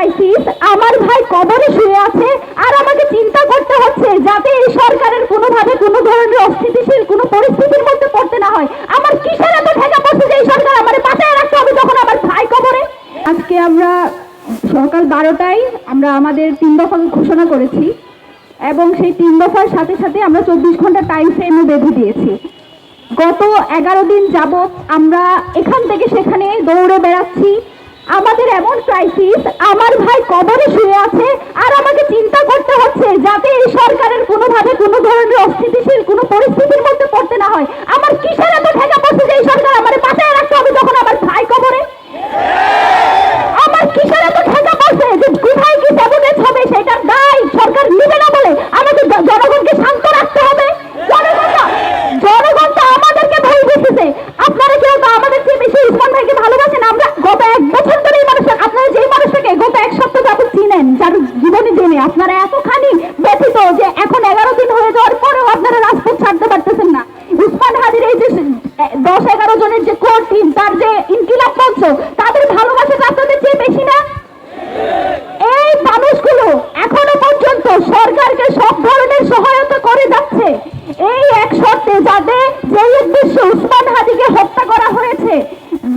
Crisis আমার ভাই কবরে শুয়ে আছে আর আমাকে চিন্তা করতে হচ্ছে যাতে এই সরকারের কোনোভাবে কোনো ধরনের অস্থিতিশীল, কোনো পরিস্থিতির মধ্যে পড়তে না হয়। আমার কিসের এত ঠেকা পড়ছে যে এই সরকার আমার বাঁচায় রাখতে হবে যখন আমার ভাই কবরে? আজকে আমরা সকাল বারোটায় আমরা আমাদের তিন দফা ঘোষণা করেছি এবং সেই তিন দফার সাথে সাথে আমরা চব্বিশ ঘণ্টা টাইম ফ্রেমও বেঁধে দিয়েছি। গত এগারো দিন যাবৎ আমরা এখান থেকে সেখানে দৌড়ে বেড়াচ্ছি। আমাদের এমন ক্রাইসিস আমার ভাই কবরে শুয়ে আছে আর আমাকে চিন্তা করতে হচ্ছে যাতে এই সরকারের কোনোভাবে কোনো ধরনের অস্থিতিশীল কোনো পরিস্থিতির মধ্যে পড়তে না হয় আমার কিসের এত ঠেকা পড়ছে যে এই সরকার আমার বাঁচায় রাখতে হবে যখন আমার ভাই কবরে আমার কিসের এত ঠেকা পড়ছে যে কোথায় কি স্যাবোটেজ হবে সেটার দায় সরকার নেবে না বলে আমাদের জ- জনগণকে শান্ত রাখতে হবে জনগণ তো- জনগণ তো আমাদেরকে ভয় দিতেছে আপনারা কেউ তো আমাদের চেয়ে বেশি উসমান ভাইকে ভালোবাসেন আমরা গত এক বছর ধরে এই মানুষ আপনারা যেই মানুষটাকে গত এক সপ্তাহ যাবত চিনেন যার জীবনে জেনে আপনারা এতখানি ব্যথিত যে এখন এগারো দিন হয়ে যাওয়ার পরেও আপনারা রাজপথ ছাড়তে পারতেছেন না। উসমান হাদির এই যে দশ, এগারো জনের যে কোর তার যে ইনকিলাব মঞ্চ, তাদের ভালোবাসাটা আপনাদের চেয়ে বেশি না? এই মানুষগুলো এখনও পর্যন্ত সরকারকে সব ধরনের সহায়তা করে যাচ্ছে। এই এক শর্তে যাতে যে উদ্দেশ্যে উসমান হাদিকে হত্যা করা হয়েছে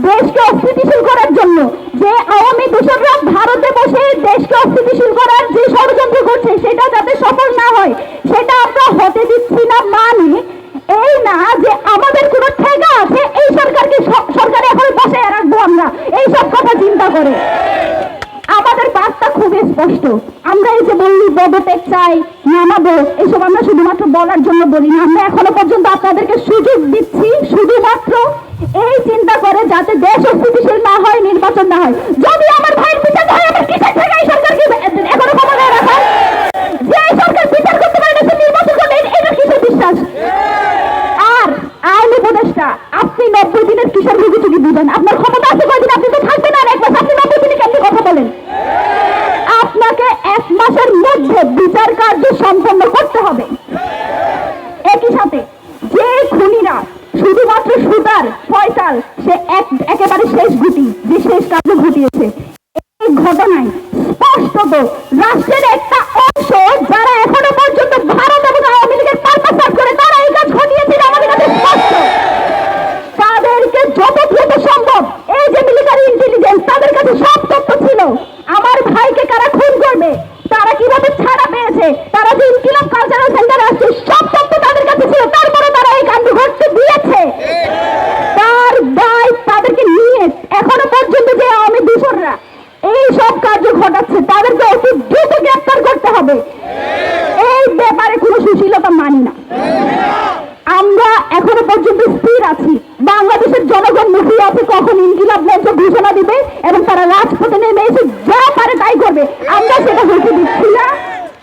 দেশকে অস্থিতিশীল করার জন্য যে আওয়ামী দূষণরা ভারতে বসে দেশকে অস্থিতিশীল করার যে ষড়যন্ত্র করছে সেটা যাতে সফল না হয় সেটা আমরা হতে দিচ্ছি না মানে এই না যে আমাদের কোনো ঠেকা আছে এই সরকারকে স- সরকারে এখন বসায় রাখব আমরা এই সব কথা চিন্তা করে। আমাদের বার্তা খুবই স্পষ্ট। আমরা এই যে বললি পদত্যাগ চাই, নামাবো, এসব আমরা শুধুমাত্র বলার জন্য বলি না। আমরা এখনও পর্যন্ত আপনাদেরকে সুযোগ দিচ্ছি শুধুমাত্র এই চিন্তা করে যাতে দেশ অস্থিতিশীল না হয় নির্বাচন না হয় যদি আমার ভাইয়ের বিচার হয় আমার কিসের থেকে এই সরকারকে এখনও ক্ষমতায় রাখা যে এই সরকার বিচার করতে পারে না সে নির্বাচন করবে এটা- এটা কিসের বিশ্বাস আর আইন উপদেষ্টা আপনি নব্বই দিনের কিসের ভুগিচুকি বুঝেন আপনার ক্ষমতা আছে কয়দিন আপনি তো থাকবেন আর এক মাস আপনি নব্বই দিনে কেমনি কথা বলেন আপনাকে এক মাসের মধ্যে বিচার কার্য সম্পন্ন করতে হবে একই সাথে যে খুনিরা সুতার ফয়সাল সে এক একেবারে শেষ গুটি যে শেষ কার্য ঘটিয়েছে। এই ঘটনায় স্পষ্টত রাষ্ট্রের একটা অংশ যারা এখনও পর্যন্ত ভারত এবং আওয়ামী লীগের পারপাস করে তারা এই কাজ ঘটিয়েছিল আমাদের কাছে স্পষ্ট তাদেরকে যত দ্রুত সম্ভব এই যে মিলিটারি ইন্টেলিজেন্স তাদের কাছে সব তথ্য ছিল আমার ভাইকে কারা খুন করবে তারা কীভাবে ছাড়া পেয়েছে তারা যে ইনকিলাব কালচারাল সেন্টারে আসছে সব তথ্য তাদের কাছে ছিল তারপরে তারা এই কাণ্ড ঘটতে দিয়েছে তার দায় তাদেরকে নিয়ে এখনও পর্যন্ত যে আওয়ামী দূষণরা এই সব কার্য ঘটাচ্ছে, তাদেরকে অতি দ্রুত গ্রেপ্তার করতে হবে। এই ব্যাপারে কোনো সুশীলতা মানি না। আমরা এখনও পর্যন্ত স্থির আছি। বাংলাদেশের জনগণ মুখিয়ে আছে কখন ইনকিলাব মঞ্চ ঘোষণা দিবে এবং তারা রাজপথে নেমে এসে যা পারে তাই করবে। আমরা সেটা হতে দিচ্ছি না।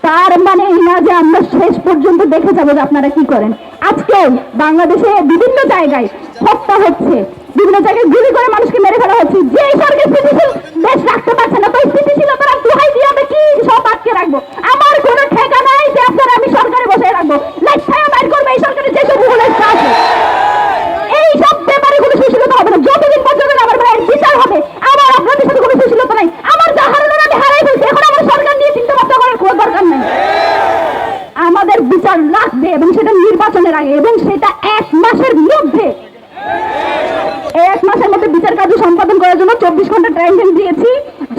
তার মানে এই না যে আমরা শেষ পর্যন্ত দেখে যাব যে আপনারা কি করেন। আজকেও বাংলাদেশে বিভিন্ন জায়গায় হত্যা হচ্ছে। বিভিন্ন জায়গায় গুলি করে মানুষকে মেরে ফেলা হচ্ছে। যে সরকার স্থিতিশীল দেশ রাখতে পারছে না তো এই স্থিতিশীলতার দোহাই দিয়ে আমরা কি সব আটকে রাখব আমার কোনো ঠেকা নাই যে আপনারা আমি সরকারে বসে রাখব লাইফায়া বাইর করবে এই সরকারের যেসব উপদেষ্টা আছে এই সব ব্যাপারে কোনো সুশীলতা হবে না যতদিন পর্যন্ত না আমার ভাইয়ের বিচার হবে আমার আপনাদের সাথে কোনো সুশীলতা নাই আমার যা হারানোর আমি হারাই ফেলছি এখন আমার সরকার নিয়ে চিন্তা ভাবনা করার কোনো দরকার নেই আমাদের বিচার লাগবে এবং সেটা নির্বাচনের আগে এবং সেটা এক মাসের মধ্যে। এক মাসের মধ্যে বিচার কার্য সম্পাদন করার জন্য চব্বিশ ঘণ্টা টাইম দিয়েছি।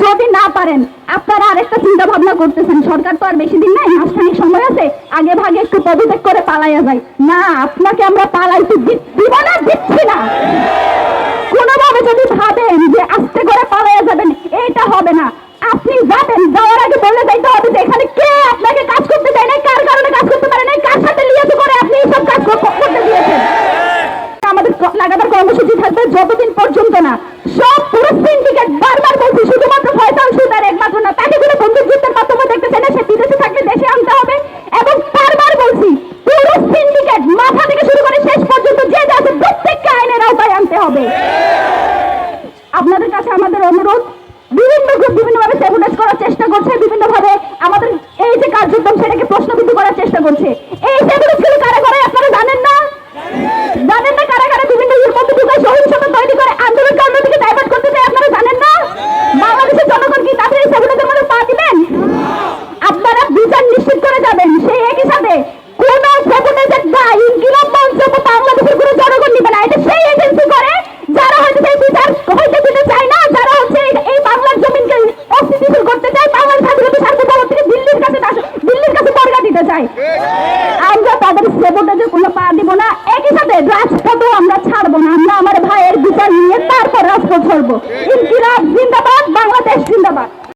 যদি না পারেন, আপনারা আরেকটা চিন্তা ভাবনা করতেছেন, সরকার তো আর বেশি দিন নাই, মাসখানিক সময় আছে, আগে ভাগে একটু পদত্যাগ করে পালাইয়া যায় না, আপনাকে আমরা পালাইতে দিব না, দিচ্ছি না। কোনোভাবে যদি ভাবেন যে আস্তে করে পালাইয়া যাবেন, এটা হবে না। করছে এই সেগুলো কারা করে? আপনারা জানেন না? জানেন। না কারা কারা বিভিন্ন মধ্যে ঢুকে শহীদ তৈরি করে আন্দোলন অন্যদিকে ডাইভার্ট করতে চায় আপনারা জানেন না? বাংলাদেশের জনগণ কি তাদের এই সেগুলোদের মধ্যে পা দিবেন? আপনারা বিচার নিশ্চিত করে যাবেন সেই একই সাথে কোন সেগুলো যে মঞ্চ বাংলাদেশের কোনো জনগণ নিবে না। এটা সেই এজেন্সি করে তাদের সেবটাকে কোনো পা দিব না, একই সাথে রাজপথও আমরা ছাড়বো না। আমরা আমার ভাইয়ের বিচার নিয়ে তারপর রাজপথ ছাড়বো ইনকিলাব জিন্দাবাদ, বাংলাদেশ জিন্দাবাদ।